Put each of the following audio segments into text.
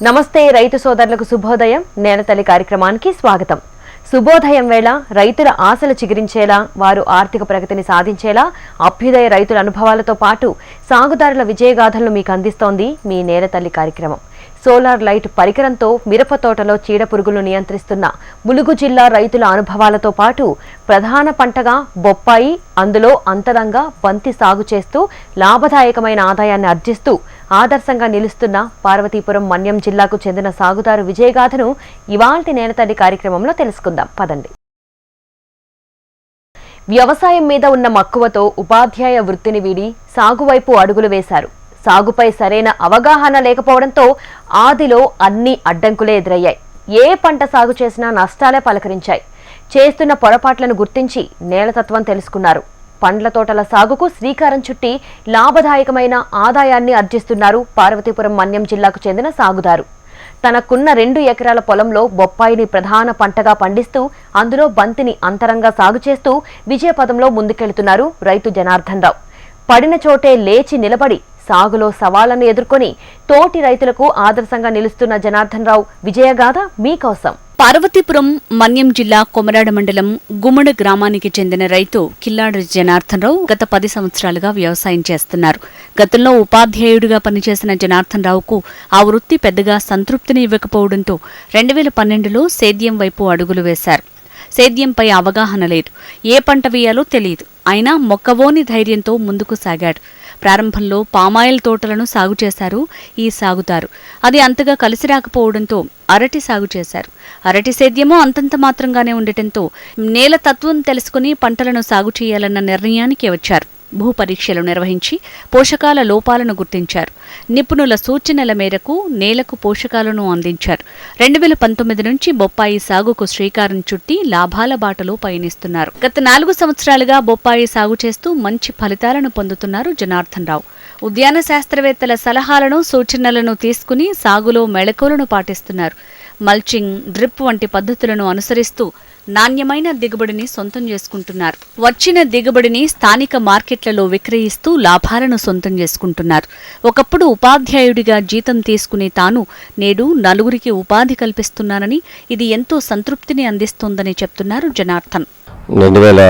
నమస్తే రైతు సోదరులకు శుభోదయం. నేలతల్లి కార్యక్రమానికి స్వాగతం. శుభోదయం వేళ రైతుల ఆశలు చిగురించేలా వారు ఆర్థిక ప్రగతిని సాధించేలా అభ్యుదయ రైతుల అనుభవాలతో పాటు సాగుదారుల విజయగాథలను మీకు అందిస్తోంది మీ నేలతల్లి కార్యక్రమం. సోలార్ లైట్ పరికరంతో మిరప తోటలో చీడ పురుగులు నియంత్రిస్తున్న ములుగు జిల్లా రైతుల అనుభవాలతో పాటు ప్రధాన పంటగా బొప్పాయి అందులో అంతరంగా బంతి సాగు చేస్తూ లాభదాయకమైన ఆదాయాన్ని అర్జిస్తూ ఆదర్శంగా నిలుస్తున్న పార్వతీపురం మన్యం జిల్లాకు చెందిన సాగుదారు విజయగాథను ఇవాల్టి నేనతల్లి కార్యక్రమంలో తెలుసుకుందాం. పదండి. వ్యవసాయం మీద ఉన్న మక్కువతో ఉపాధ్యాయ వృత్తిని వీడి సాగువైపు అడుగులు వేశారు. సాగుపై సరైన అవగాహన లేకపోవడంతో ఆదిలో అన్ని అడ్డంకులే ఎదురయ్యాయి. ఏ పంట సాగు చేసినా నష్టాలే పలకరించాయి. చేస్తున్న పొరపాట్లను గుర్తించి నేలతత్వం తెలుసుకున్నారు. పండ్ల తోటల సాగుకు శ్రీకారం చుట్టి లాభదాయకమైన ఆదాయాన్ని ఆర్జిస్తున్నారు పార్వతీపురం మన్యం జిల్లాకు చెందిన సాగుదారు. తనకున్న రెండు ఎకరాల పొలంలో బొప్పాయిని ప్రధాన పంటగా పండిస్తూ అందులో బంతిని అంతరంగా సాగు చేస్తూ విజయపదంలో ముందుకెళ్తున్నారు రైతు జనార్దన్ రావు. పడిన చోటే లేచి నిలబడి సాగులో సవాళ్ళను ఎదుర్కొని తోటి రైతులకు ఆదర్శంగా నిలుస్తున్న జనార్దన్ రావు విజయగాథ మీకోసం పార్వతీపురం మన్యం జిల్లా కొమరాడ మండలం గుమ్మడ గ్రామానికి చెందిన రైతు కిల్లాడి జనార్దనరావు గత పది సంవత్సరాలుగా వ్యవసాయం చేస్తున్నారు. గతంలో ఉపాధ్యాయుడిగా పనిచేసిన జనార్దనరావుకు ఆ వృత్తి పెద్దగా సంతృప్తిని ఇవ్వకపోవడంతో రెండు వేల పన్నెండులో సేద్యం వైపు అడుగులు వేశారు. సేద్యంపై అవగాహన లేదు. ఏ పంట వేయాలో తెలియదు అయినా మొక్కవోని ధైర్యంతో ముందుకు సాగాడు. ప్రారంభంలో పామాయిల్ తోటలను సాగు చేశారు ఈ సాగుతారు. అది అంతగా కలిసి రాకపోవడంతో అరటి సాగు చేశారు. అరటి సేద్యమో అంతంత మాత్రంగానే ఉండటంతో నేల తత్వం తెలుసుకుని పంటలను సాగు చేయాలన్న నిర్ణయానికి వచ్చారు. భూ పరీక్షలు నిర్వహించి పోషకాల లోపాలను గుర్తించారు. నిపుణుల సూచనల మేరకు నేలకు పోషకాలను అందించారు. రెండు వేల పంతొమ్మిది నుంచి బొప్పాయి సాగుకు శ్రీకారం చుట్టి లాభాల బాటలో పయనిస్తున్నారు. గత నాలుగు సంవత్సరాలుగా బొప్పాయి సాగు చేస్తూ మంచి ఫలితాలను పొందుతున్నారు జనార్దన్ రావు. ఉద్యాన శాస్త్రవేత్తల సలహాలను సూచనలను తీసుకుని సాగులో మెళకువలను పాటిస్తున్నారు. మల్చింగ్ డ్రిప్ వంటి పద్ధతులను అనుసరిస్తూ నాణ్యమైన దిగుబడిని సొంతం చేసుకుంటున్నారు. వచ్చిన దిగుబడిని స్థానిక మార్కెట్లలో విక్రయిస్తూ లాభాలను సొంతం చేసుకుంటున్నారు. ఒకప్పుడు ఉపాధ్యాయుడిగా జీతం తీసుకునే తాను నేడు నలుగురికి ఉపాధి కల్పిస్తున్నానని ఇది ఎంతో సంతృప్తిని అందిస్తోందని చెప్తున్నారు జనార్దన్. రెండు వేల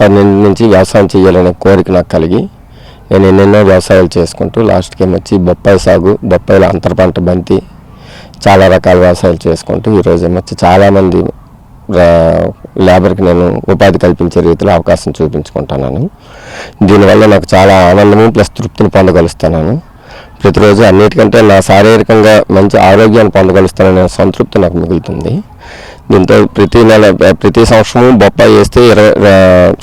పన్నెండు నుంచి వ్యవసాయం చేయాలనే కోరిక నాకు కలిగి నేను ఎన్నెన్నో వ్యవసాయాలు చేసుకుంటూ లాస్ట్కి ఏమొచ్చి బొప్పాయి సాగు బొప్పాయిల అంతర పంట బంతి చాలా రకాల వ్యవసాయాలు చేసుకుంటూ ఈరోజు ఏమొచ్చి చాలామంది లేబర్కి నేను ఉపాధి కల్పించే రీతిలో అవకాశం చూపించుకుంటున్నాను దీనివల్ల నాకు చాలా ఆనందము ప్లస్ తృప్తిని పొందగలుస్తున్నాను ప్రతిరోజు అన్నిటికంటే నా శారీరకంగా మంచి ఆరోగ్యాన్ని పొందగలుస్తాననే సంతృప్తి నాకు మిగులుతుంది. దీంతో ప్రతి నెల ప్రతి సంవత్సరము బొప్పాయి వేస్తే ఇరవై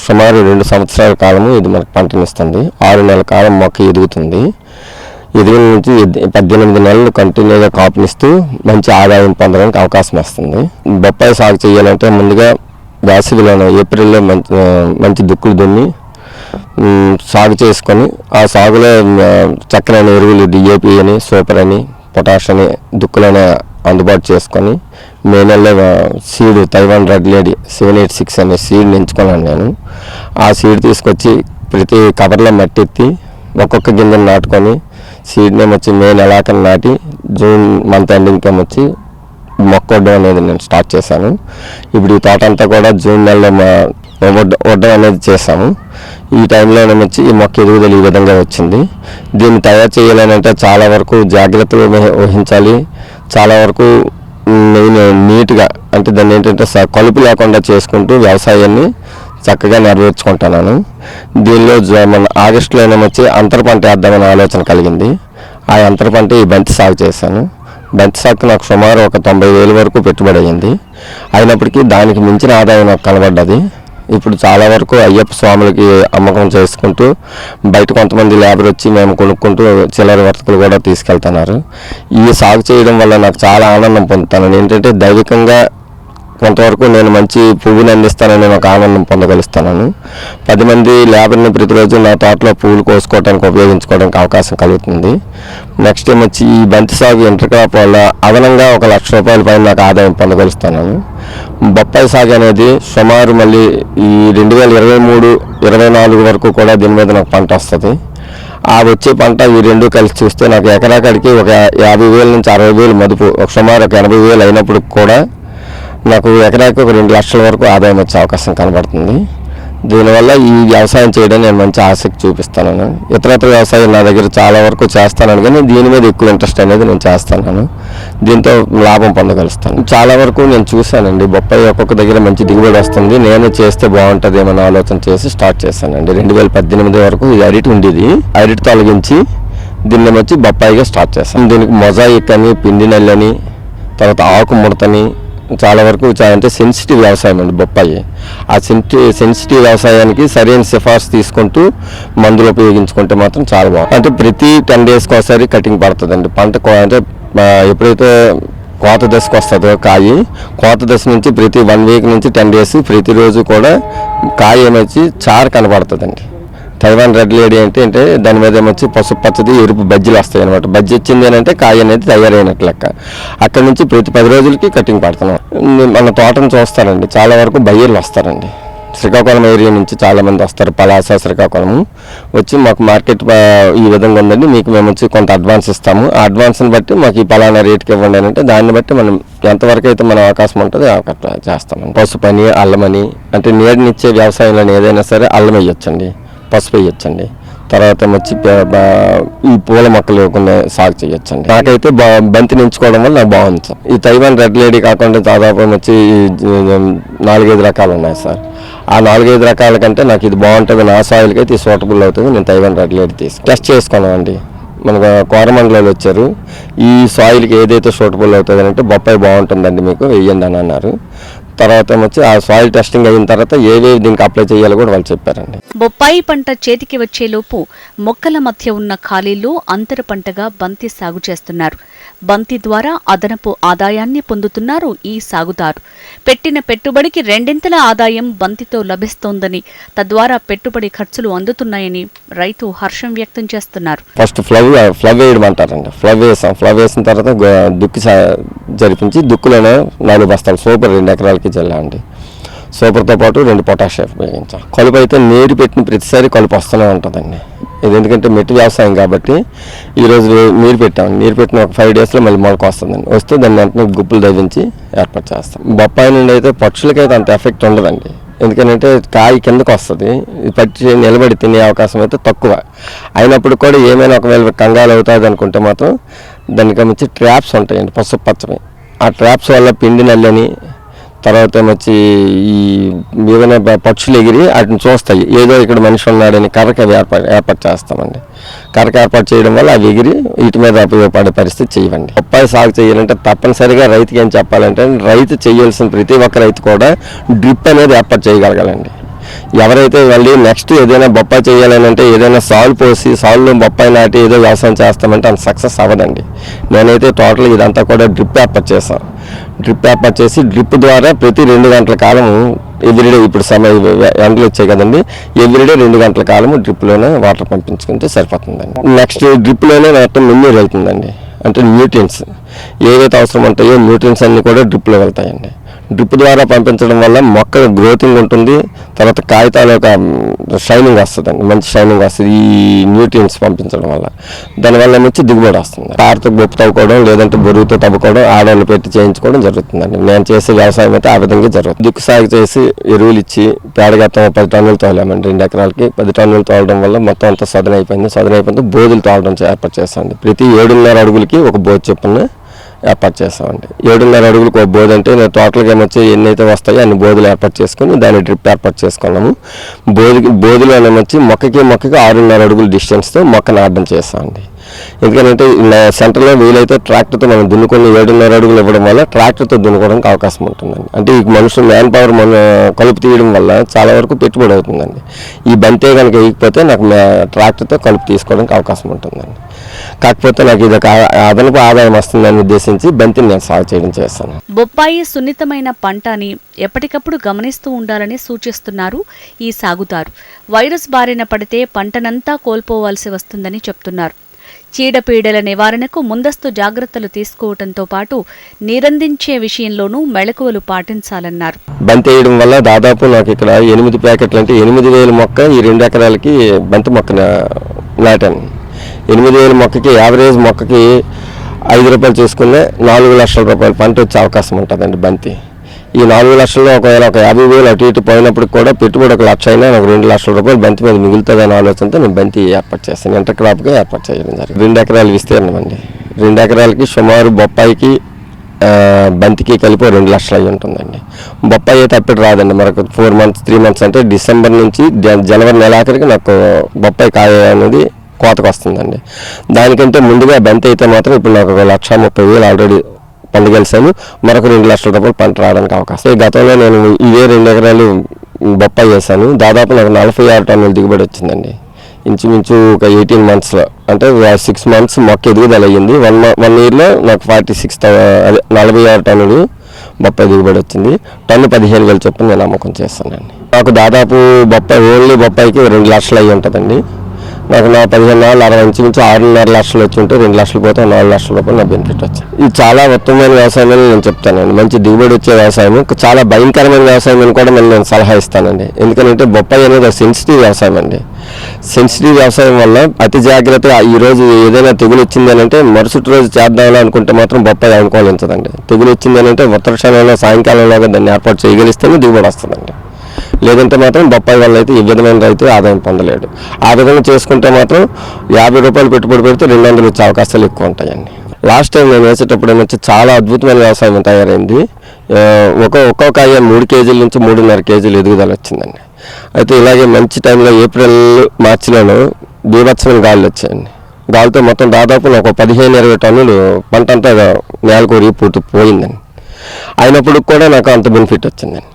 సుమారు రెండు సంవత్సరాల కాలము ఇది మనకు పంటనిస్తుంది. ఆరు నెలల కాలం మొక్క ఎదుగుతుంది. ఎదిగిన నుంచి పద్దెనిమిది నెలలు కంటిన్యూగా కాపునిస్తూ మంచి ఆదాయం పొందడానికి అవకాశం వస్తుంది. బొప్పాయి సాగు చేయాలంటే ముందుగా వేసవిలోనే ఏప్రిల్లో మంచి మంచి దుక్కులు దున్ని సాగు చేసుకొని ఆ సాగులో చక్కనైన ఎరువులు డిఏపి అని సూపర్ అని పొటాష్ అని దుక్కులనే అందుబాటు చేసుకొని మే నెలలో seed Taiwan red lady seven eight six అనే సీడ్ ఎంచుకున్నాను నేను. ఆ సీడ్ తీసుకొచ్చి ప్రతి కవర్లో మట్టి ఎత్తి ఒక్కొక్క గింజను నాటుకొని సీడ్ని వచ్చి మే నెలాఖరు నాటి జూన్ మంత్ ఎండింగ్కి వచ్చి మొక్కొడ్డం అనేది నేను స్టార్ట్ చేశాను. ఇప్పుడు ఈ తోట అంతా కూడా జూన్ నెలలో మా వడ్డ వడ్డం అనేది చేసాము ఈ టైంలో వచ్చి ఈ మొక్క ఎదుగుదల ఈ విధంగా వచ్చింది. దీన్ని తయారు చేయాలని అంటే చాలా వరకు జాగ్రత్తలు వహించాలి. చాలా వరకు నేను నీట్గా అంటే దాన్ని ఏంటంటే కలుపు లేకుండా చేసుకుంటూ వ్యవసాయాన్ని చక్కగా నెరవేర్చుకుంటున్నాను దీనిలో మన ఆగస్టులో వచ్చి అంతర పంట వేద్దామనే ఆలోచన కలిగింది. ఆ అంతర పంట ఈ బంతి సాగు చేశాను. బంతి సాగు నాకు సుమారు ఒక తొంభై వేల వరకు పెట్టుబడి అయ్యింది. అయినప్పటికీ దానికి మించిన ఆదాయం నాకు కనబడ్డది. ఇప్పుడు చాలా వరకు అయ్యప్ప స్వాములకి అమ్మకం చేసుకుంటూ బయట కొంతమంది లేబర్ వచ్చి మేము కొనుక్కుంటూ చిల్లర వర్తకులు కూడా తీసుకెళ్తున్నారు. ఈ సాగు చేయడం వల్ల నాకు చాలా ఆనందం పొందుతాను. ఏంటంటే దైవికంగా కొంతవరకు నేను మంచి పువ్వుని అందిస్తానని ఒక ఆనందం పొందగలుస్తాను. పది మంది లేబర్ని ప్రతిరోజు నా తోటలో పువ్వులు కోసుకోవడానికి ఉపయోగించుకోవడానికి అవకాశం కలుగుతుంది. నెక్స్ట్ టైం వచ్చి ఈ బంతి సాగు ఇంటర్ క్రాప్ వల్ల అదనంగా ఒక లక్ష రూపాయల పైన నాకు ఆదాయం పొందగలుస్తాను. బొప్పాయి సాగు అనేది సుమారు మళ్ళీ ఈ రెండు వేల ఇరవై మూడు ఇరవై నాలుగు వరకు కూడా దీని మీద నాకు పంట వస్తుంది. ఆ వచ్చే పంట ఈ రెండు కలిసి చూస్తే నాకు ఎకరాకడికి ఒక యాభై వేల నుంచి అరవై వేలు మదుపు ఒక సుమారు ఒక ఎనభై వేలు అయినప్పుడు కూడా నాకు ఎకరాకి ఒక రెండు లక్షల వరకు ఆదాయం వచ్చే అవకాశం కనబడుతుంది. దీనివల్ల ఈ వ్యవసాయం చేయడం నేను మంచి ఆసక్తి చూపిస్తాను. ఇతరత్ర వ్యవసాయం నా దగ్గర చాలా వరకు చేస్తాను కానీ దీని మీద ఎక్కువ ఇంట్రెస్ట్ అనేది నేను చేస్తాను. దీంతో లాభం పొందగలుస్తాను. చాలా వరకు నేను చూశానండి. బొప్పాయి ఒక్కొక్క దగ్గర మంచి దిగుబడి వస్తుంది. నేను చేస్తే బాగుంటుంది ఏమన్నా ఆలోచన చేసి స్టార్ట్ చేశానండి. రెండు వేల పద్దెనిమిది వరకు ఈ అరిటి ఉండేది. అరిటి తొలగించి దీన్ని వచ్చి బొప్పాయిగా స్టార్ట్ చేశాను. దీనికి మొజాయిక్ అని పిండి నల్లని తర్వాత ఆకు ముడతని చాలా వరకు అంటే సెన్సిటివ్ వ్యవసాయం అండి బొప్పాయి. ఆ సెన్సి సెన్సిటివ్ వ్యవసాయానికి సరైన సిఫార్సు తీసుకుంటూ మందులు ఉపయోగించుకుంటే మాత్రం చాలా బాగుంది అంటే ప్రతి టెన్ డేస్కి ఒకసారి కటింగ్ పడుతుందండి. పంట కో- అంటే ఎప్పుడైతే కోత దశకు వస్తుందో కాయి కోత దశ నుంచి ప్రతి వన్ వీక్ నుంచి టెన్ డేస్ ప్రతిరోజు కూడా కాయ ఏమొచ్చి చారు కనబడుతుందండి. తైవాన్ రెడ్ లేడీ అంటే అంటే దాని మీద ఏమొచ్చి పసుపు పచ్చది ఎరుపు బజ్జీలు వస్తాయి అనమాట బజ్జీ వచ్చింది అంటే కాయ అనేది తయారైనట్లు లెక్క. అక్కడ నుంచి ప్రతి పది రోజులకి కటింగ్ పడుతున్నాం మన తోటను చూస్తారండి చాలా వరకు బయ్యర్లు వస్తారండి. శ్రీకాకుళం ఏరియా నుంచి చాలామంది వస్తారు. పలాస శ్రీకాకుళం వచ్చి మాకు మార్కెట్ ఈ విధంగా ఉందండి. మీకు మేము వచ్చి కొంత అడ్వాన్స్ ఇస్తాము. ఆ అడ్వాన్స్ని బట్టి మాకు ఈ పలానా రేట్కి ఇవ్వండి అని అంటే దాన్ని బట్టి మనం ఎంతవరకు అయితే మన అవకాశం ఉంటుందో అట్లా చేస్తామండి. పసుపని అల్లమని అంటే నీడనిచ్చే వ్యవసాయంలో ఏదైనా సరే అల్లం వేయొచ్చండి. పసుపు వేయొచ్చండి. తర్వాత వచ్చి ఈ పూల మొక్కలు కొన్ని సాగు చేయొచ్చండి. నాకైతే బా బంతి నించుకోవడం వల్ల నాకు బాగుంది సార్. ఈ తైవాన్ రెడ్ లేడీ కాకుండా దాదాపు వచ్చి నాలుగైదు రకాలు ఉన్నాయి సార్. ఆ నాలుగైదు రకాల కంటే నాకు ఇది బాగుంటుంది. నా సాయిల్కి అయితే సూటబుల్ అవుతుంది. నేను తైవాన్ రెడ్ లేడీ తీసి టెస్ట్ చేసుకున్నామండి. మనకు కోరమండలాలు వచ్చారు. ఈ సాయిల్కి ఏదైతే సూటబుల్ అవుతుంది అంటే బొప్పాయి బాగుంటుందండి మీకు. వెయ్యండి అని అన్నారు. తర్వాత ఏమొచ్చి ఆ సాయిల్ టెస్టింగ్ అయిన తర్వాత ఏవేవి దీనికి అప్లై చేయాలో కూడా వాళ్ళు చెప్పారండి. బొప్పాయి పంట చేతికి వచ్చేలోపు మొక్కల మధ్య ఉన్న ఖాళీల్లో అంతర పంటగా బంతి సాగు చేస్తున్నారు. బంతి ద్వారా అదనపు ఆదాయాన్ని పొందుతున్నారు ఈ సాగుదారు. పెట్టిన పెట్టుబడికి రెండింతల ఆదాయం బంతితో లభిస్తోందని తద్వారా పెట్టుబడి ఖర్చులు అందుతున్నాయని రైతు హర్షం వ్యక్తం చేస్తున్నారు. ఫస్ట్ ఫ్లవ్ ఫ్లవ్ వేయడం అంటారండి ఫ్లవ్ వేసాం. ఫ్లవ్ వేసిన తర్వాత దుక్కి జరిపించి దుక్కులోనే నాలుగు బస్తాలు సూపర్ రెండు ఎకరాలకి చల్లామండి సూపర్తో పాటు రెండు పొటాషియం ఉపయోగించాం కలుపు అయితే నీరు పెట్టిన ప్రతిసారి కలుపు వస్తూనే ఉంటుందండి. ఇది ఎందుకంటే మెట్టి వ్యవసాయం కాబట్టి ఈరోజు నీరు పెట్టాం నీరు పెట్టిన ఒక ఫైవ్ డేస్లో మళ్ళీ మొలక వస్తుందండి. వస్తే దాన్ని వెంటనే గుప్పులు తవ్వించి ఏర్పాటు చేస్తాం. బొప్పాయి నుండి అయితే పక్షులకైతే అంత ఎఫెక్ట్ ఉండదండి. ఎందుకంటే కాయ కిందకు వస్తుంది. పచ్చి నిలబడి తినే అవకాశం అయితే తక్కువ. అయినప్పుడు కూడా ఏమైనా ఒకవేళ కంగాలు అవుతుంది అనుకుంటే మాత్రం దానికి మించి ట్రాప్స్ ఉంటాయండి పసుపు పచ్చవి. ఆ ట్రాప్స్ వల్ల పిండి నల్లని తర్వాత ఏమొచ్చి ఈ ఏదైనా పక్షులు ఎగిరి వాటిని చూస్తాయి. ఏదో ఇక్కడ మనిషి ఉన్నాడని కరక ఏర్పాటు ఏర్పాటు చేస్తామండి. కర్రక ఏర్పాటు చేయడం వల్ల అవి ఎగిరి వీటి మీద ఉపయోగపడే పరిస్థితి చేయవండి. బొప్పాయి సాగు చేయాలంటే తప్పనిసరిగా రైతుకి ఏం చెప్పాలంటే రైతు చేయాల్సిన ప్రతి ఒక్క రైతు కూడా డ్రిప్ అనేది ఏర్పాటు చేయగలగాలండి. ఎవరైతే మళ్ళీ నెక్స్ట్ ఏదైనా బొప్పాయి చేయాలని అంటే ఏదైనా సాల్ పోసి సాల్లో బొప్పాయి నాటి ఏదో వ్యవసాయం చేస్తామంటే అంత సక్సెస్ అవ్వదండి. నేనైతే టోటల్ ఇదంతా కూడా డ్రిప్ ఏర్పాటు చేశాను. డ్రిప్ ఏర్పాటు చేసి డ్రిప్ ద్వారా ప్రతి రెండు గంటల కాలం ఎవ్రీడే ఇప్పుడు సమయం ఎండలు వచ్చాయి కదండి ఎవ్రీడే రెండు గంటల కాలం డ్రిప్లోనే వాటర్ పంపించుకుంటే సరిపోతుందండి. నెక్స్ట్ డ్రిప్లోనే మొత్తం మెన్యూర్ వెళ్తుందండి అంటే న్యూట్రియన్స్ ఏవైతే అవసరం ఉంటాయో న్యూట్రియన్స్ అన్నీ కూడా డ్రిప్లో వెళ్తాయండి. డ్రిప్ ద్వారా పంపించడం వల్ల మొక్క గ్రోతింగ్ ఉంటుంది. తర్వాత కాగితాల యొక్క షైనింగ్ వస్తుందండి మంచి షైనింగ్ వస్తుంది. ఈ న్యూట్రియన్స్ పంపించడం వల్ల. దానివల్ల నుంచి దిగుబడి వస్తుంది. తారుతో బొప్పు తవ్వుకోవడం లేదంటే బొరుగుతో తవ్వుకోవడం ఆడవాళ్ళు పెట్టి చేయించుకోవడం జరుగుతుందండి. నేను చేసే వ్యవసాయం అయితే ఆ విధంగా జరుగుతుంది. దిక్కు సాగు చేసి ఎరువులు ఇచ్చి పేడగత్తం పది టన్నులు తోలామండి. రెండు ఎకరాలకి పది టన్నులు తోలడం వల్ల మొత్తం అంతా సదన అయిపోయింది సదన అయిపోయింది బోధులు తోలడం ఏర్పాటు చేస్తామండి. ప్రతి ఏడున్నర అడుగులకి ఒక బోధ చొప్పున ఏర్పాటు చేస్తామండి. ఏడున్నర అడుగులకు ఒక బోధ అంటే నేను టోటల్గా ఏమొచ్చి ఎన్ని అయితే వస్తాయో అన్ని బోధులు ఏర్పాటు చేసుకుని దాన్ని డ్రిప్ ఏర్పాటు చేసుకున్నాము. బోధి బోధులు అనేమొచ్చి మొక్కకి మొక్కకి ఆరున్నర అడుగుల డిస్టెన్స్తో మొక్క నాటడం చేస్తామండి. ఎందుకంటే సెంటర్లో వీలైతే ట్రాక్టర్తో మనం దున్నుకొని ఏడున్నర అడుగులు ఇవ్వడం వల్ల ట్రాక్టర్తో దున్నుకోవడానికి అవకాశం ఉంటుందండి. అంటే ఈ మనుషులు మ్యాన్ పవర్ మన కలుపు తీయడం వల్ల చాలా వరకు పెట్టుబడి అవుతుందండి. ఈ బంతే కనుక వేయకపోతే నాకు ట్రాక్టర్తో కలుపు తీసుకోవడానికి అవకాశం ఉంటుందండి. కాకపోతే నాకు ఇది ఒక అదనపు ఆదాయం వస్తుందని ఉద్దేశించి బంతిని నేను సాగు చేయడం చేస్తాను. బొప్పాయి సున్నితమైన పంట అని ఎప్పటికప్పుడు గమనిస్తూ ఉండాలని సూచిస్తున్నారు ఈ సాగుదారు. వైరస్ బారిన పడితే పంటనంతా కోల్పోవాల్సి వస్తుందని చెప్తున్నారు. చీడపీడల నివారణకు ముందస్తు జాగ్రత్తలు తీసుకోవటంతో పాటు నీరందించే విషయంలోనూ మెళకువలు పాటించాలన్నారు. బంతి వేయడం వల్ల దాదాపు నాకు ఇక్కడ ఎనిమిది ప్యాకెట్లు అంటే ఎనిమిది వేల మొక్క ఈ రెండు ఎకరాలకి బంతి మొక్క నాటాను. ఎనిమిది వేల మొక్కకి యావరేజ్ మొక్కకి ఐదు రూపాయలు చూసుకునే నాలుగు లక్షల రూపాయలు పంట వచ్చే అవకాశం ఉంటుందండి బంతి. ఈ నాలుగు లక్షల్లో ఒకవేళ ఒక యాభై వేలు అటు ఇటు పోయినప్పటికి కూడా పెట్టుబడి ఒక లక్ష అయినా ఒక రెండు లక్షల రూపాయలు బంతి మీద మిగులుతుందనే ఆలోచనతో నేను బంతి ఏర్పాటు చేస్తాను ఇంటర్ క్రాప్గా ఏర్పాటు చేయడం జరిగింది. రెండు ఎకరాలు విస్తీర్ణం అండి. రెండు ఎకరాలకి సుమారు బొప్పాయికి బంతికి కలిపి రెండు లక్షలు అయి ఉంటుందండి. బొప్పాయి అయితే అప్పుడు రాదండి. మరొక ఫోర్ మంత్స్ త్రీ మంత్స్ అంటే డిసెంబర్ నుంచి జనవరి నెలాఖరికి నాకు బొప్పాయి కాయ అనేది కోతకు వస్తుందండి. దానికంటే ముందుగా బెంత అయితే మాత్రం ఇప్పుడు నాకు ఒక లక్ష ముప్పై వేలు ఆల్రెడీ పండుగలిసాను మరొక రెండు లక్షల రూపాయలు పంట రావడానికి అవకాశం. ఈ గతంలో నేను ఇవే రెండు ఎకరాలు బొప్పాయి వేసాను దాదాపు నాకు నలభై ఆరు టన్నుల దిగుబడి వచ్చిందండి. ఇంచుమించు ఒక ఎయిటీన్ మంత్స్లో. అంటే సిక్స్ మంత్స్ మొక్క ఎదుగుదల అయ్యింది. వన్ వన్ ఇయర్లో నాకు ఫార్టీ సిక్స్ అదే నలభై ఆరు టన్నులు బొప్పాయి దిగుబడి వచ్చింది. టన్ను పదిహేను వేలు చొప్పున నేను అమ్మకం చేస్తానండి నాకు దాదాపు బొప్పాయి ఓన్లీ బొప్పాయికి రెండు లక్షలు అయ్యి ఉంటుందండి. నాకు నా పదిహేను నాలుగు అరవై నుంచి ఆరున్నర లక్షలు వచ్చి ఉంటే రెండు లక్షలు పోతే నాలుగు లక్షల రూపాయలు నా బెనిఫిట్ వచ్చింది ఇది చాలా ఉత్తమమైన వ్యవసాయం అని నేను చెప్తానండి. మంచి దిగుబడి వచ్చే వ్యవసాయం. చాలా భయంకరమైన వ్యవసాయం అని కూడా నేను సలహా ఇస్తానండి. ఎందుకంటే బొప్పాయి అనేది సెన్సిటివ్ వ్యవసాయం అండి. సెన్సిటివ్ వ్యవసాయం వల్ల అతి జాగ్రత్త ఈ రోజు ఏదైనా తెగులు వచ్చింది అంటే మరుసటి రోజు చేద్దామని అనుకుంటే మాత్రం బొప్పాయి అనుకూలించదండి. తెగులు వచ్చింది అంటే ఉత్తర క్షణంలో సాయంకాలంలోగా దాన్ని ఏర్పాటు చేయగలిస్తేనే దిగుబడి వస్తుందండి. లేదంటే మాత్రం బొప్పాయి వల్ల అయితే ఈ విధమైన రైతు ఆదాయం పొందలేడు. ఆ విధంగా చేసుకుంటే మాత్రం యాభై రూపాయలు పెట్టుబడి పెడితే రెండు వందలు వచ్చే అవకాశాలు ఎక్కువ ఉంటాయండి. లాస్ట్ టైం నేను వేసేటప్పుడు వచ్చి చాలా అద్భుతమైన వ్యవసాయం తయారైంది. ఒక ఒక్కొక్క కాయ మూడు కేజీల నుంచి మూడున్నర కేజీలు ఎదుగుదల వచ్చిందండి. అయితే ఇలాగే మంచి టైంలో ఏప్రిల్ మార్చిలోనూ బీభత్సమైన గాలులు వచ్చాయండి. గాలితో మొత్తం దాదాపు నాకు ఒక పదిహేను ఇరవై టన్నులు పంట అంతా నేలకూరి పూర్తి పోయిందండి. అయినప్పుడు కూడా నాకు అంత బెనిఫిట్ వచ్చిందండి.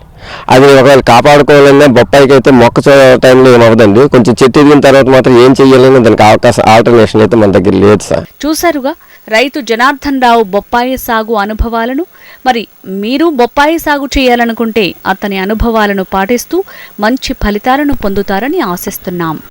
అది ఒకవేళ కాపాడుకోవాలన్నా బొప్పాయికి అయితే మొక్క టైంలో ఏమవుదండి కొంచెం చెట్టు ఎదిగిన తర్వాత మాత్రం ఏం చెయ్యాలని దానికి అవకాశం ఆల్టర్నేషన్ అయితే మన దగ్గర లేదు సార్. చూసారుగా రైతు జనార్దన్ రావు బొప్పాయి సాగు అనుభవాలను మరి మీరు బొప్పాయి సాగు చేయాలనుకుంటే అతని అనుభవాలను పాటిస్తూ మంచి ఫలితాలను పొందుతారని ఆశిస్తున్నాం.